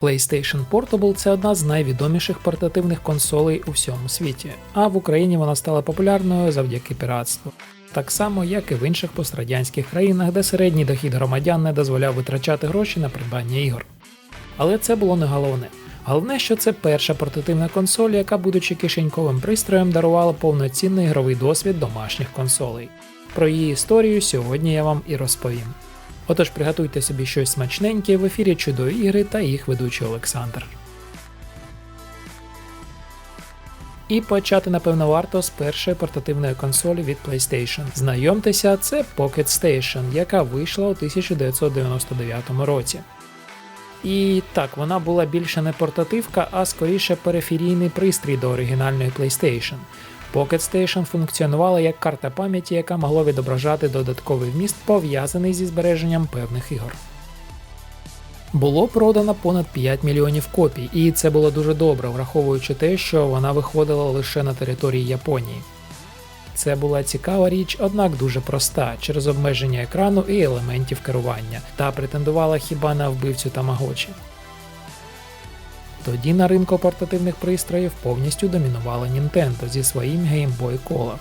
PlayStation Portable це одна з найвідоміших портативних консолей у всьому світі, а в Україні вона стала популярною завдяки піратству. Так само, як і в інших пострадянських країнах, де середній дохід громадян не дозволяв витрачати гроші на придбання ігор. Але це було не головне. Головне, що це перша портативна консоль, яка, будучи кишеньковим пристроєм, дарувала повноцінний ігровий досвід домашніх консолей. Про її історію сьогодні я вам і розповім. Отож, приготуйте собі щось смачненьке в ефірі чудові ігри та їх ведучий Олександр. І почати, напевно, варто з першої портативної консолі від PlayStation. Знайомтеся, це Pocket Station, яка вийшла у 1999 році. І так, вона була більше не портативка, а скоріше периферійний пристрій до оригінальної PlayStation. Pocket Station функціонувала як карта пам'яті, яка могла відображати додатковий вміст, пов'язаний зі збереженням певних ігор. Було продано понад 5 мільйонів копій, і це було дуже добре, враховуючи те, що вона виходила лише на території Японії. Це була цікава річ, однак дуже проста через обмеження екрану і елементів керування, та претендувала хіба на вбивцю Тамагочі. Тоді на ринку портативних пристроїв повністю домінувала Nintendo зі своїм Game Boy Color,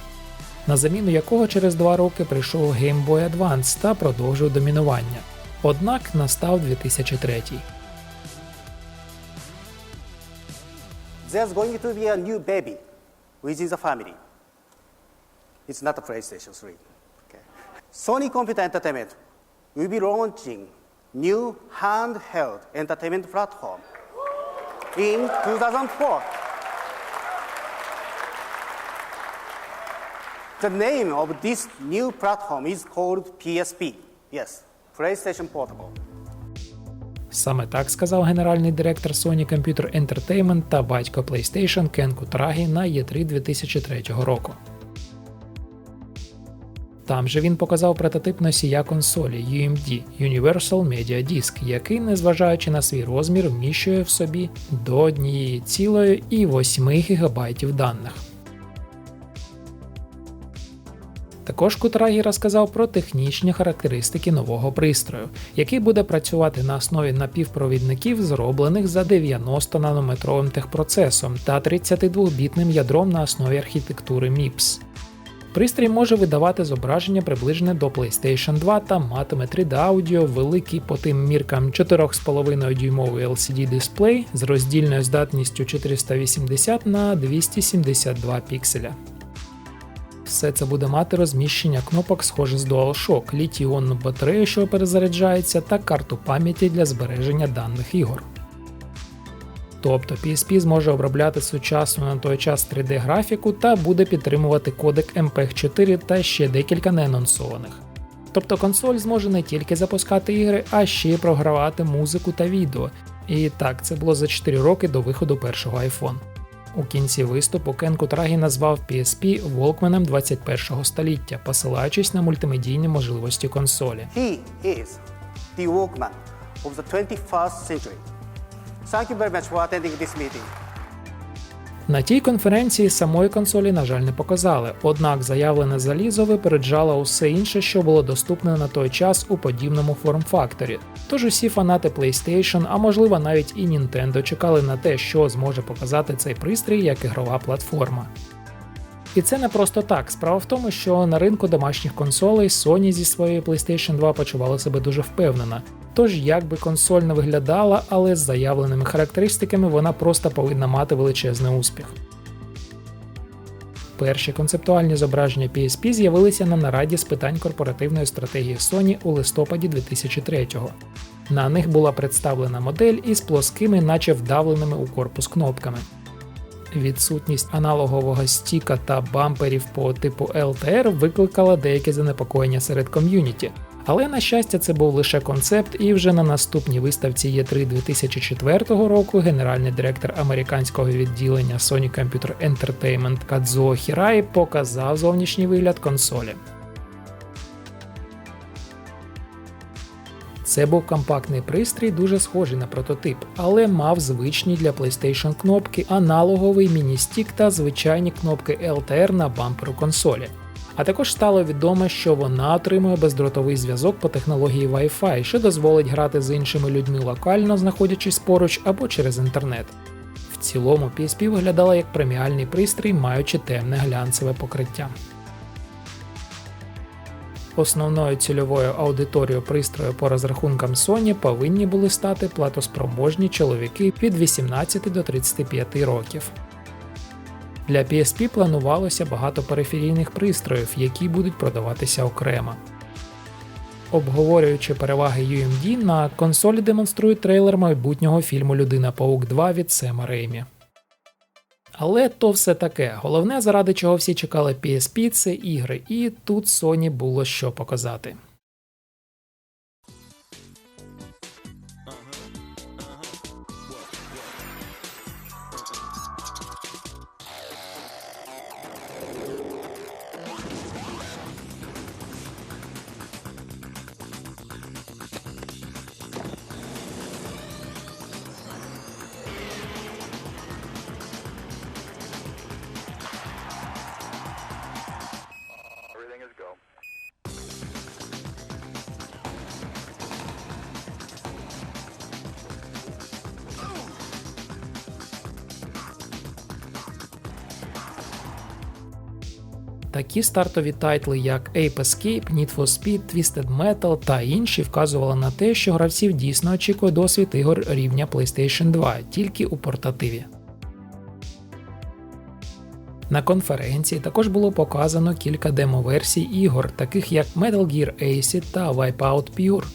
на заміну якого через два роки прийшов Game Boy Advance та продовжив домінування. Однак настав 2003. There's going to be a new baby within the family. It's not a PlayStation 3. Okay. Sony Computer Entertainment will be launching new handheld entertainment platform in 2004. The name of this new platform is called PSP. Yes, PlayStation Portable. Саме так сказав генеральний директор Sony Computer Entertainment та батько PlayStation Кен Кутрагі на E3 2003 року. Там же він показав прототип носія консолі UMD Universal Media Disk, який, незважаючи на свій розмір, вміщує в собі до 1,8 ГБ даних. Також Кутрагі розказав про технічні характеристики нового пристрою, який буде працювати на основі напівпровідників, зроблених за 90 нанометровим техпроцесом та 32-бітним ядром на основі архітектури MIPS. Пристрій може видавати зображення приближене до PlayStation 2 та матиме 3D аудіо, великий по тим міркам 4,5 дюймовий LCD дисплей з роздільною здатністю 480 на 272 пікселя. Все це буде мати розміщення кнопок, схоже з DualShock, літій-іонну батарею, що перезаряджається, та карту пам'яті для збереження даних ігор. Тобто PSP зможе обробляти сучасну на той час 3D графіку та буде підтримувати кодек MPEG-4 та ще декілька неанонсованих. Тобто консоль зможе не тільки запускати ігри, а ще й програвати музику та відео. І так, це було за 4 роки до виходу першого iPhone. У кінці виступу Кен Кутрагі назвав PSP Walkman 21 століття, посилаючись на мультимедійні можливості консолі. He is the Walkman of the 21st century. Thank you very much for attending this meeting. На тій конференції самої консолі, на жаль, не показали, однак заявлене залізо випереджало усе інше, що було доступне на той час у подібному форм-факторі. Тож усі фанати PlayStation, а можливо навіть і Nintendo, чекали на те, що зможе показати цей пристрій як ігрова платформа. І це не просто так. Справа в тому, що на ринку домашніх консолей Sony зі своєю PlayStation 2 почувала себе дуже впевнено. Тож, як би консоль не виглядала, але з заявленими характеристиками вона просто повинна мати величезний успіх. Перші концептуальні зображення PSP з'явилися на нараді з питань корпоративної стратегії Sony у листопаді 2003-го. На них була представлена модель із плоскими, наче вдавленими у корпус кнопками. Відсутність аналогового стіка та бамперів по типу LTR викликала деяке занепокоєння серед ком'юніті. Але на щастя, це був лише концепт, і вже на наступній виставці E3 2004 року генеральний директор американського відділення Sony Computer Entertainment Кадзо Хірай показав зовнішній вигляд консолі. Це був компактний пристрій, дуже схожий на прототип, але мав звичні для PlayStation кнопки, аналоговий міні-стік та звичайні кнопки LTR на бамперу консолі. А також стало відомо, що вона отримує бездротовий зв'язок по технології Wi-Fi, що дозволить грати з іншими людьми локально, знаходячись поруч або через інтернет. В цілому PSP виглядала як преміальний пристрій, маючи темне глянцеве покриття. Основною цільовою аудиторією пристрою по розрахункам Sony повинні були стати платоспроможні чоловіки від 18 до 35 років. Для PSP планувалося багато периферійних пристроїв, які будуть продаватися окремо. Обговорюючи переваги UMD, на консолі демонструють трейлер майбутнього фільму Людина Паук 2 від Сема Реймі. Але то все таке. Головне, заради чого всі чекали PSP, це ігри, і тут Sony було що показати. Такі стартові тайтли, як Ape Escape, Need for Speed, Twisted Metal та інші вказували на те, що гравців дійсно очікує досвід ігор рівня PlayStation 2, тільки у портативі. На конференції також було показано кілька демо-версій ігор, таких як Metal Gear Acid та Wipeout Pure.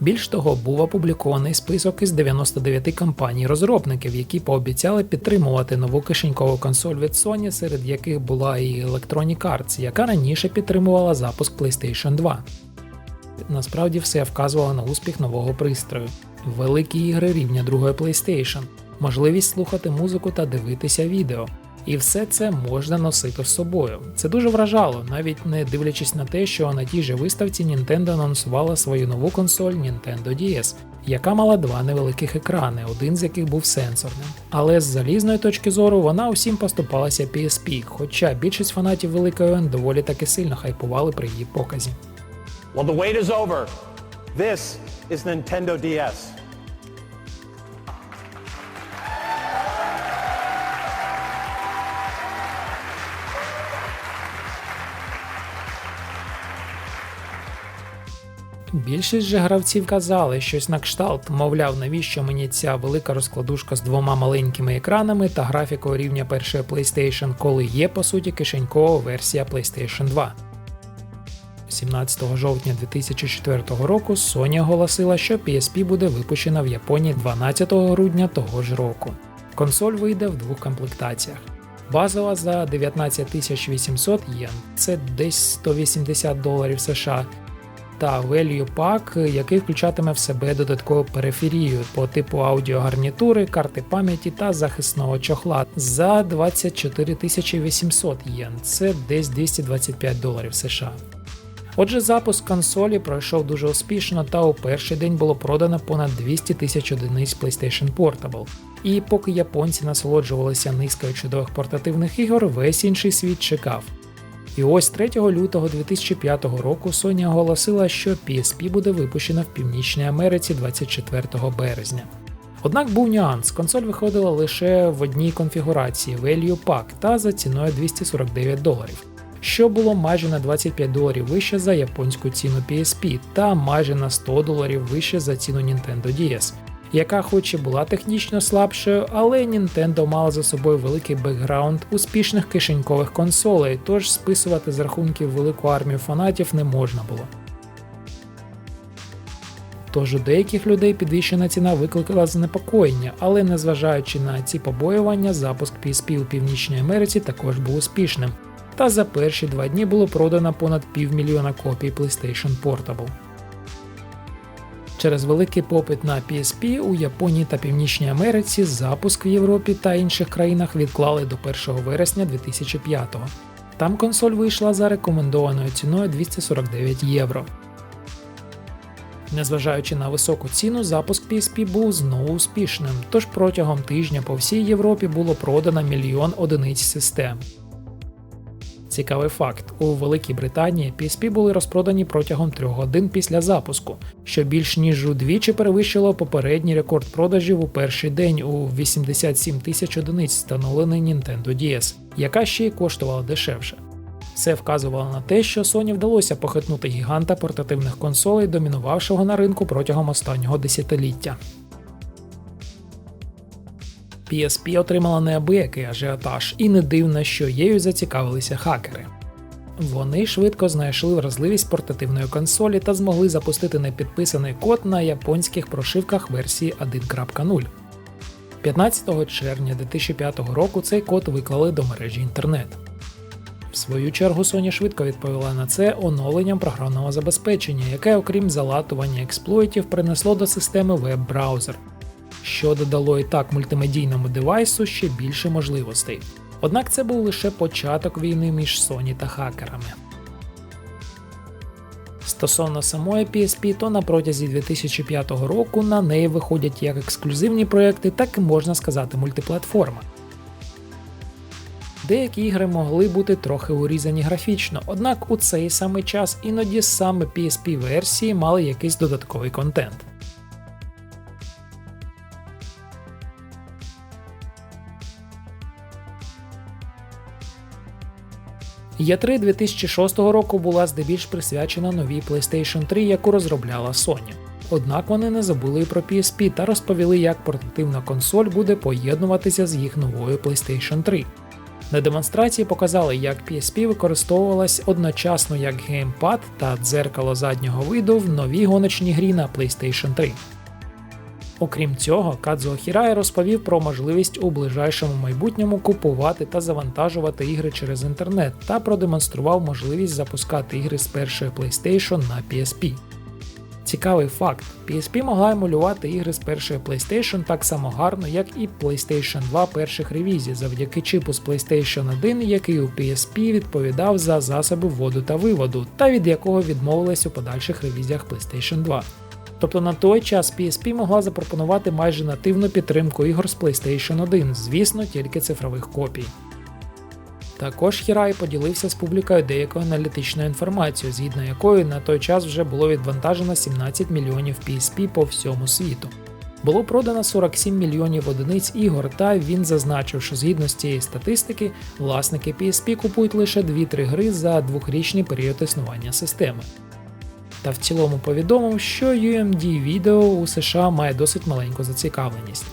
Більш того, був опублікований список із 99 компаній розробників, які пообіцяли підтримувати нову кишенькову консоль від Sony, серед яких була і Electronic Arts, яка раніше підтримувала запуск PlayStation 2. Насправді все вказувало на успіх нового пристрою, великі ігри рівня другої PlayStation, можливість слухати музику та дивитися відео. І все це можна носити з собою. Це дуже вражало, навіть не дивлячись на те, що на тій же виставці Nintendo анонсувала свою нову консоль Nintendo DS, яка мала два невеликих екрани, один з яких був сенсорним. Але з залізної точки зору вона усім поступалася PSP, хоча більшість фанатів Великої Н доволі таки сильно хайпували при її показі. Well, the wait is over. This is Nintendo DS. Більшість же гравців казали щось на кшталт, мовляв, навіщо мені ця велика розкладушка з двома маленькими екранами та графікою рівня першої PlayStation, коли є по суті кишенькова версія PlayStation 2. 17 жовтня 2004 року Sony оголосила, що PSP буде випущена в Японії 12 грудня того ж року. Консоль вийде в двох комплектаціях. Базова за 19 800 єн, це десь 180 доларів США, та Value Pack, який включатиме в себе додаткову периферію по типу аудіогарнітури, карти пам'яті та захисного чохла за 24 800 єн, це десь 225 доларів США. Отже, запуск консолі пройшов дуже успішно, та у перший день було продано понад 200 тисяч одиниць PlayStation Portable. І поки японці насолоджувалися низкою чудових портативних ігор, весь інший світ чекав. І ось 3 лютого 2005 року Sony оголосила, що PSP буде випущена в Північній Америці 24 березня. Однак був нюанс, консоль виходила лише в одній конфігурації Value Pack та за ціною 249 доларів, що було майже на 25 доларів вище за японську ціну PSP та майже на 100 доларів вище за ціну Nintendo DS, яка хоч і була технічно слабшою, але Nintendo мала за собою великий бекграунд успішних кишенькових консолей, тож списувати з рахунків велику армію фанатів не можна було. Тож у деяких людей підвищена ціна викликала занепокоєння, але незважаючи на ці побоювання, запуск PSP у Північній Америці також був успішним. Та за перші два дні було продано понад півмільйона копій PlayStation Portable. Через великий попит на PSP у Японії та Північній Америці запуск в Європі та інших країнах відклали до 1 вересня 2005-го. Там консоль вийшла за рекомендованою ціною 249 євро. Незважаючи на високу ціну, запуск PSP був знову успішним, тож протягом тижня по всій Європі було продано мільйон одиниць систем. Цікавий факт: у Великій Британії PSP були розпродані протягом трьох годин після запуску, що більш ніж удвічі перевищило попередній рекорд продажів у перший день у 87 тисяч одиниць, встановлений Nintendo DS, яка ще й коштувала дешевше. Все вказувало на те, що Sony вдалося похитнути гіганта портативних консолей, домінувавшого на ринку протягом останнього десятиліття. PSP отримала неабиякий ажіотаж, і не дивно, що її зацікавилися хакери. Вони швидко знайшли вразливість портативної консолі та змогли запустити непідписаний код на японських прошивках версії 1.0. 15 червня 2005 року цей код виклали до мережі інтернет. В свою чергу Sony швидко відповіла на це оновленням програмного забезпечення, яке, окрім залатування експлойтів, принесло до системи веб-браузер, що додало і так мультимедійному девайсу ще більше можливостей. Однак це був лише початок війни між Sony та хакерами. Стосовно самої PSP, то на протязі 2005 року на неї виходять як ексклюзивні проекти, так і можна сказати мультиплатформа. Деякі ігри могли бути трохи урізані графічно, однак у цей самий час іноді саме PSP версії мали якийсь додатковий контент. Є3 2006 року була здебільш присвячена новій PlayStation 3, яку розробляла Sony. Однак вони не забули і про PSP та розповіли, як портативна консоль буде поєднуватися з їх новою PlayStation 3. На демонстрації показали, як PSP використовувалась одночасно як геймпад та дзеркало заднього виду в новій гоночній грі на PlayStation 3. Окрім цього, Кадзуо Хірай розповів про можливість у ближайшому майбутньому купувати та завантажувати ігри через інтернет та продемонстрував можливість запускати ігри з першої PlayStation на PSP. Цікавий факт: PSP могла емулювати ігри з першої PlayStation так само гарно, як і PlayStation 2 перших ревізій, завдяки чипу з PlayStation 1, який у PSP відповідав за засоби вводу та виводу, та від якого відмовились у подальших ревізіях PlayStation 2. Тобто на той час PSP могла запропонувати майже нативну підтримку ігор з PlayStation 1, звісно, тільки цифрових копій. Також Хірай поділився з публікою деякою аналітичною інформацією, згідно якої на той час вже було відвантажено 17 мільйонів PSP по всьому світу. Було продано 47 мільйонів одиниць ігор, та він зазначив, що згідно з цієї статистики, власники PSP купують лише 2-3 гри за двохрічний період існування системи. Та в цілому повідомив, що UMD відео у США має досить маленьку зацікавленість.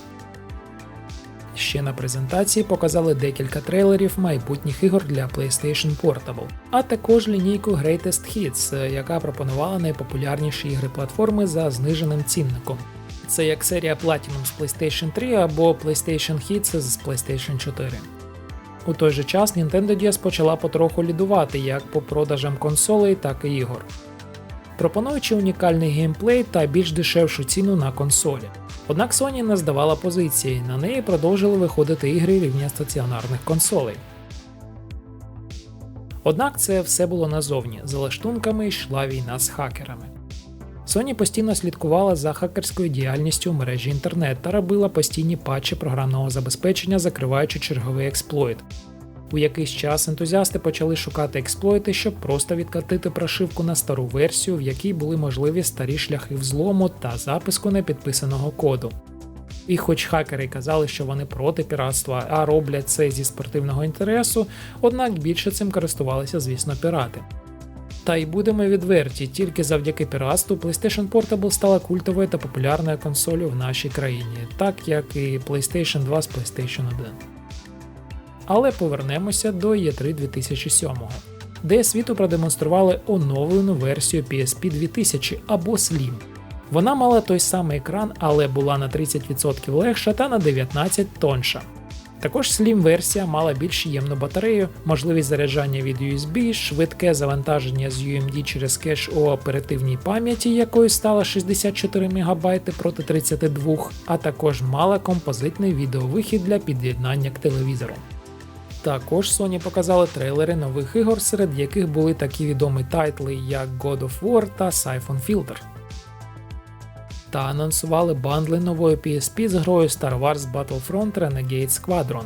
Ще на презентації показали декілька трейлерів майбутніх ігор для PlayStation Portable, а також лінійку Greatest Hits, яка пропонувала найпопулярніші ігри платформи за зниженим цінником. Це як серія Platinum з PlayStation 3 або PlayStation Hits з PlayStation 4. У той же час Nintendo DS почала потроху лідувати як по продажам консолей, так і ігор. Пропонуючи унікальний геймплей та більш дешевшу ціну на консолі. Однак Sony не здавала позиції, на неї продовжили виходити ігри рівня стаціонарних консолей. Однак це все було назовні, за лаштунками йшла війна з хакерами. Sony постійно слідкувала за хакерською діяльністю у мережі інтернет та робила постійні патчі програмного забезпечення, закриваючи черговий експлойт. У якийсь час ентузіасти почали шукати експлойти, щоб просто відкатити прошивку на стару версію, в якій були можливі старі шляхи взлому та записку непідписаного коду. І хоч хакери казали, що вони проти піратства, а роблять це зі спортивного інтересу, однак більше цим користувалися, звісно, пірати. Та й будемо відверті, тільки завдяки піратству PlayStation Portable стала культовою та популярною консолью в нашій країні, так як і PlayStation 2 з PlayStation 1. Але повернемося до E3 2007, де світу продемонстрували оновлену версію PSP 2000 або Slim. Вона мала той самий екран, але була на 30% легша та на 19 тонша. Також Slim-версія мала більш ємну батарею, можливість заряджання від USB, швидке завантаження з UMD через кеш у оперативній пам'яті, якою стало 64 МБ проти 32, а також мала композитний відеовихід для під'єднання к телевізору. Також Sony показали трейлери нових ігор, серед яких були такі відомі тайтли, як God of War та Siphon Filter. Та анонсували бандли нової PSP з грою Star Wars Battlefront Renegade Squadron.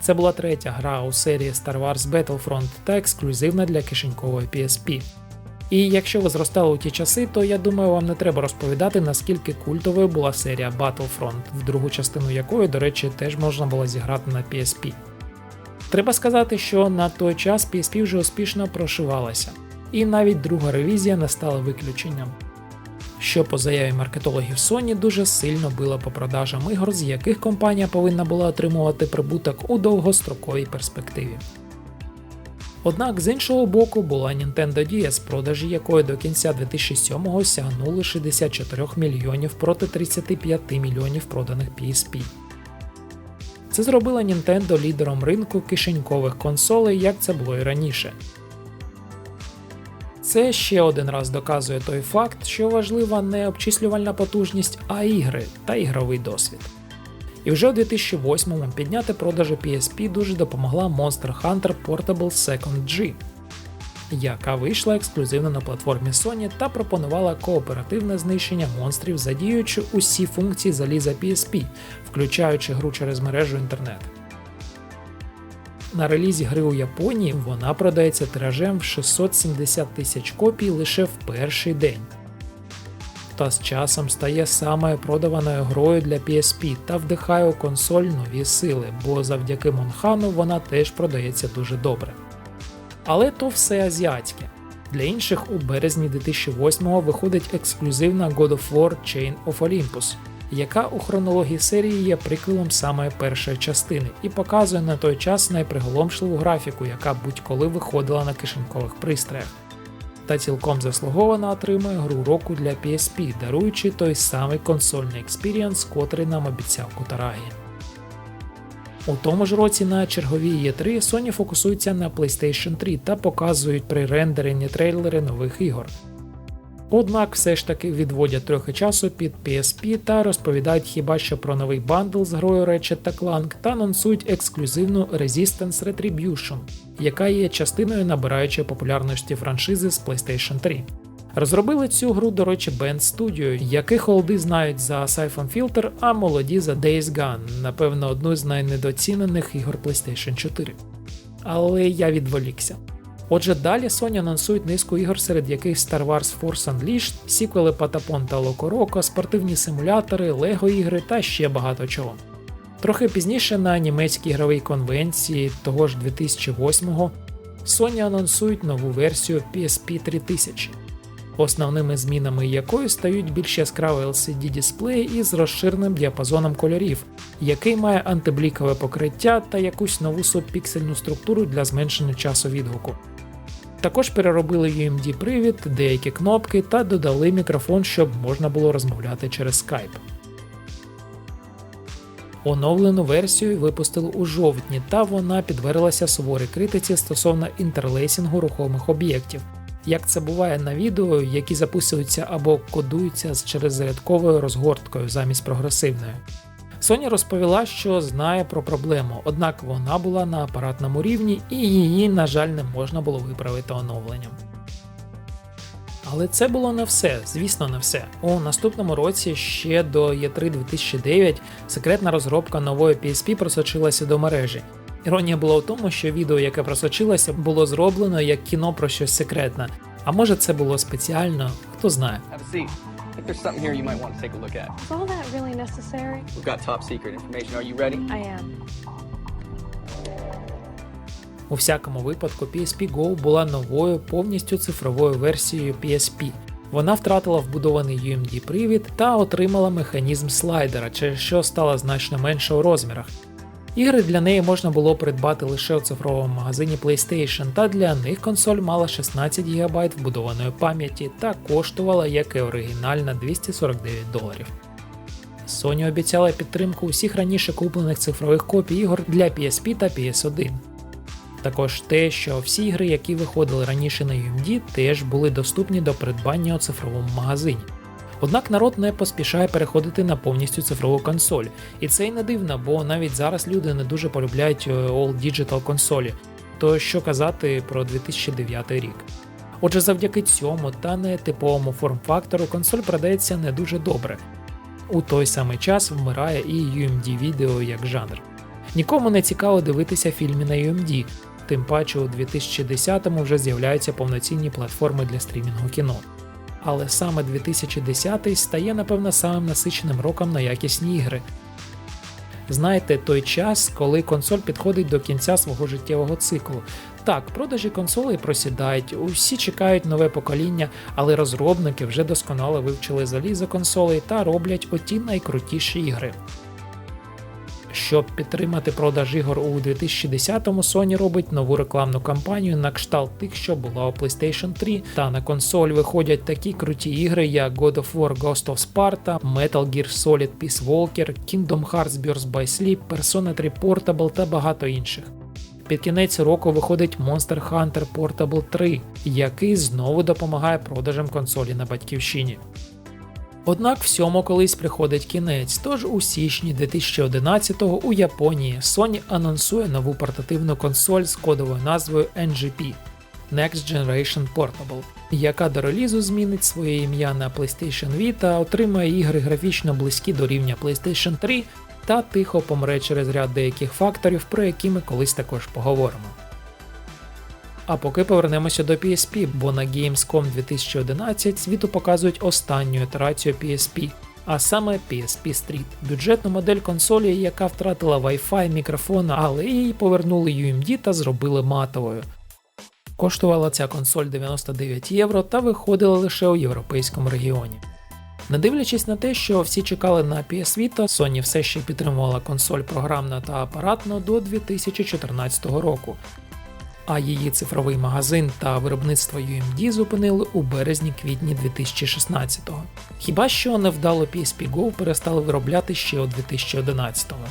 Це була третя гра у серії Star Wars Battlefront та ексклюзивна для кишенькової PSP. І якщо ви зростали у ті часи, то я думаю, вам не треба розповідати, наскільки культовою була серія Battlefront, в другу частину якої, до речі, теж можна було зіграти на PSP. Треба сказати, що на той час PSP вже успішно прошивалася, і навіть друга ревізія не стала виключенням. Що по заяві маркетологів Sony дуже сильно било по продажам ігор, з яких компанія повинна була отримувати прибуток у довгостроковій перспективі. Однак з іншого боку була Nintendo DS, продажі якої до кінця 2007-го сягнули 64 мільйонів проти 35 мільйонів проданих PSP. Це зробило Nintendo лідером ринку кишенькових консолей, як це було і раніше. Це ще один раз доказує той факт, що важлива не обчислювальна потужність, а ігри та ігровий досвід. І вже у 2008-му підняти продажі PSP дуже допомогла Monster Hunter Portable Second G, яка вийшла ексклюзивно на платформі Sony та пропонувала кооперативне знищення монстрів, задіюючи усі функції заліза PSP, включаючи гру через мережу інтернет. На релізі гри у Японії вона продається тиражем в 670 тисяч копій лише в перший день. Та з часом стає самою продаваною грою для PSP та вдихає у консоль нові сили, бо завдяки Монхану вона теж продається дуже добре. Але то все азіатське. Для інших у березні 2008-го виходить ексклюзивна God of War Chain of Olympus, яка у хронології серії є приквелом саме першої частини і показує на той час найприголомшливу графіку, яка будь-коли виходила на кишенькових пристроях. Та цілком заслуговано отримує гру року для PSP, даруючи той самий консольний експірієнс, котрий нам обіцяв Кутарагі. У тому ж році на черговій E3 Sony фокусується на PlayStation 3 та показують пререндерені трейлери нових ігор. Однак все ж таки відводять трохи часу під PSP та розповідають хіба що про новий бандл з грою Ratchet та Clank та анонсують ексклюзивну Resistance Retribution, яка є частиною набираючої популярності франшизи з PlayStation 3. Розробили цю гру, до речі, Band Studio, яких олди знають за Siphon Filter, а молоді за Days Gone, напевно, одну з найнедоцінених ігор PlayStation 4. Але я відволікся. Отже, далі Sony анонсують низку ігор, серед яких Star Wars Force Unleashed, сіквели Patapon та Roco, спортивні симулятори, Лего ігри та ще багато чого. Трохи пізніше на німецькій ігровій конвенції того ж 2008-го Sony анонсують нову версію PSP 3000, основними змінами якої стають більш яскравий LCD дисплей із розширеним діапазоном кольорів, який має антиблікове покриття та якусь нову субпіксельну структуру для зменшення часу відгуку. Також переробили UMD привід, деякі кнопки та додали мікрофон, щоб можна було розмовляти через Skype. Оновлену версію випустили у жовтні, та вона підверглася суворій критиці стосовно інтерлейсінгу рухомих об'єктів. Як це буває на відео, які записуються або кодуються з через зарядковою розгорткою замість прогресивної. Sony розповіла, що знає про проблему, однак вона була на апаратному рівні і її, на жаль, не можна було виправити оновленням. Але це було не все, звісно, не все. У наступному році, ще до E3 2009, секретна розробка нової PSP просочилася до мережі. Іронія була в тому, що відео, яке просочилося, було зроблено як кіно про щось секретне. А може це було спеціально, хто знає. There's something here you might want to take a look at. Is all that really necessary? We've got top secret information. Are you ready? I am. У всякому випадку PSP Go була новою повністю цифровою версією PSP. Вона втратила вбудований UMD привід та отримала механізм слайдера, через що стала значно менша у розмірах. Ігри для неї можна було придбати лише у цифровому магазині PlayStation, та для них консоль мала 16 ГБ вбудованої пам'яті та коштувала, як і оригінальна, 249 доларів. Sony обіцяла підтримку усіх раніше куплених цифрових копій ігор для PSP та PS1. Також те, що всі ігри, які виходили раніше на UMD, теж були доступні до придбання у цифровому магазині. Однак народ не поспішає переходити на повністю цифрову консоль, і це й не дивно, бо навіть зараз люди не дуже полюбляють е, All Digital консолі. То що казати про 2009 рік. Отже, завдяки цьому та нетиповому форм-фактору консоль продається не дуже добре. У той самий час вмирає і UMD відео як жанр. Нікому не цікаво дивитися фільми на UMD, тим паче у 2010-му вже з'являються повноцінні платформи для стрімінгу кіно. Але саме 2010 стає, напевно, самим насиченим роком на якісні ігри. Знаєте, той час, коли консоль підходить до кінця свого життєвого циклу. Так, продажі консолей просідають, усі чекають нове покоління, але розробники вже досконало вивчили залізо консолей та роблять оті найкрутіші ігри. Щоб підтримати продаж ігор у 2010-му, Sony робить нову рекламну кампанію на кшталт тих, що була у PlayStation 3, та на консоль виходять такі круті ігри, як God of War Ghost of Sparta, Metal Gear Solid Peace Walker, Kingdom Hearts Birth by Sleep, Persona 3 Portable та багато інших. Під кінець року виходить Monster Hunter Portable 3, який знову допомагає продажам консолі на батьківщині. Однак всьому колись приходить кінець, тож у січні 2011-го у Японії Sony анонсує нову портативну консоль з кодовою назвою NGP Next Generation Portable, яка до релізу змінить своє ім'я на PlayStation Vita, отримає ігри графічно близькі до рівня PlayStation 3 та тихо помре через ряд деяких факторів, про які ми колись також поговоримо. А поки повернемося до PSP, бо на Gamescom 2011 світу показують останню ітерацію PSP, а саме PSP Street, бюджетну модель консолі, яка втратила Wi-Fi, мікрофон, але її повернули UMD та зробили матовою. Коштувала ця консоль 99 євро та виходила лише у європейському регіоні. Не дивлячись на те, що всі чекали на PS Vita, Sony все ще підтримувала консоль програмно та апаратно до 2014 року, а її цифровий магазин та виробництво UMD зупинили у березні-квітні 2016-го. Хіба що невдало PSP Go перестали виробляти ще у 2011-го.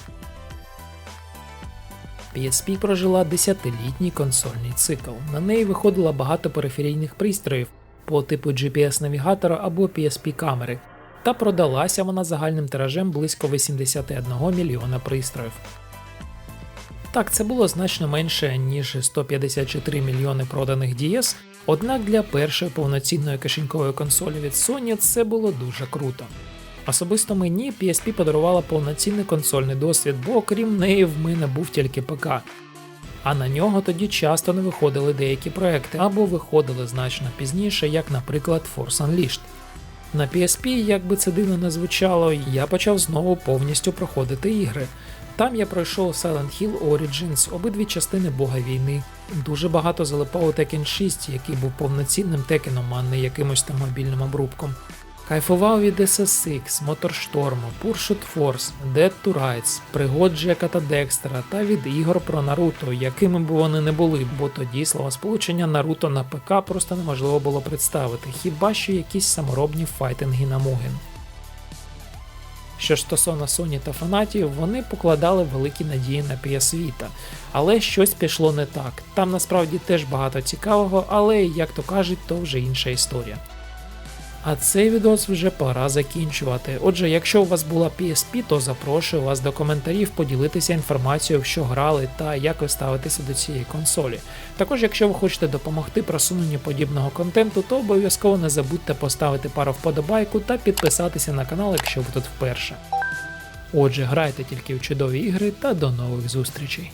PSP прожила 10-літній консольний цикл. На неї виходило багато периферійних пристроїв по типу GPS-навігатора або PSP-камери, та продалася вона загальним тиражем близько 81 мільйона пристроїв. Так, це було значно менше, ніж 154 мільйони проданих DS, однак для першої повноцінної кишенькової консолі від Sony це було дуже круто. Особисто мені PSP подарувала повноцінний консольний досвід, бо крім неї в мене був тільки ПК. А на нього тоді часто не виходили деякі проекти або виходили значно пізніше, як, наприклад, Force Unleashed. На PSP, як би це дивно не звучало, я почав знову повністю проходити ігри. Там я пройшов Silent Hill Origins, обидві частини Бога війни. Дуже багато залипав у Tekken 6, який був повноцінним текеном, а не якимось там мобільним обрубком. Кайфував від SSX, Моторшторму, Pursuit Force, Dead to Rights, пригод Джека та Декстера та від ігор про Наруто, якими б вони не були, бо тоді словосполучення Наруто на ПК просто неможливо було представити, хіба що якісь саморобні файтинги на Муген. Що стосовно Sony та фанатів, вони покладали великі надії на PS Vita, але щось пішло не так. Там насправді теж багато цікавого, але як то кажуть, то вже інша історія. А цей відос вже пора закінчувати. Отже, якщо у вас була PSP, то запрошую вас до коментарів поділитися інформацією, що грали та як ви ставитеся до цієї консолі. Також, якщо ви хочете допомогти просуненню подібного контенту, то обов'язково не забудьте поставити пару вподобайку та підписатися на канал, якщо ви тут вперше. Отже, грайте тільки в чудові ігри та до нових зустрічей.